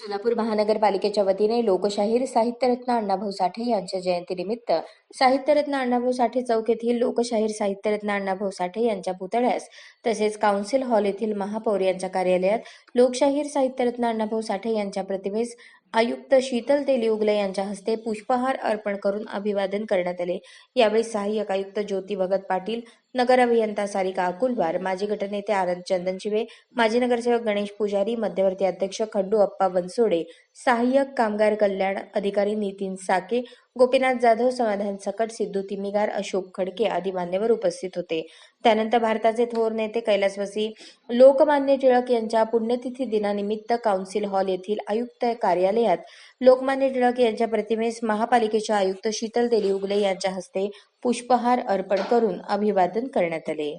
सोलापूर महानगरपालिकेच्या वतीने लोकशाहीर साहित्यरत्न अण्णाभाऊ साठे यांच्या जयंतीनिमित्त साहित्यरत्न अण्णाभाऊ साठे चौक येथील लोकशाहीर साहित्यरत्न अण्णाभाऊ साठे यांच्या पुतळ्यास तसेच काउन्सिल हॉल येथील महापौर यांच्या कार्यालयात लोकशाहीर साहित्यरत्न अण्णाभाऊ साठे यांच्या प्रतिमेस आयुक्त शीतल तेली उगले यांच्या हस्ते पुष्पहार अर्पण करून अभिवादन करण्यात आले. यावेळी सहाय्यक आयुक्त ज्योती भगत पाटील नगर अभियंता सारिका अकुलवार माजी गटनेते आनंद चंदनशिवे माजी नगरसेवक गणेश पुजारी मध्यवर्ती अध्यक्ष खंडू अप्पा बनसोडे सहाय्यक कामगार कल्याण अधिकारी नितीन साके गोपीनाथ जाधव समाधान सकट सिद्धू तिमिगार अशोक खडके आदी मान्यवर उपस्थित होते. त्यानंतर भारताचे थोर नेते कैलासवासी लोकमान्य टिळक यांच्या पुण्यतिथी दिनानिमित्त काउन्सिल हॉल येथील आयुक्त कार्यालयात लोकमान्य टिळक यांच्या प्रतिमेस महापालिकेच्या आयुक्त शीतल देली उगले यांच्या हस्ते पुष्पहार अर्पण करून अभिवादन करण्यात आले.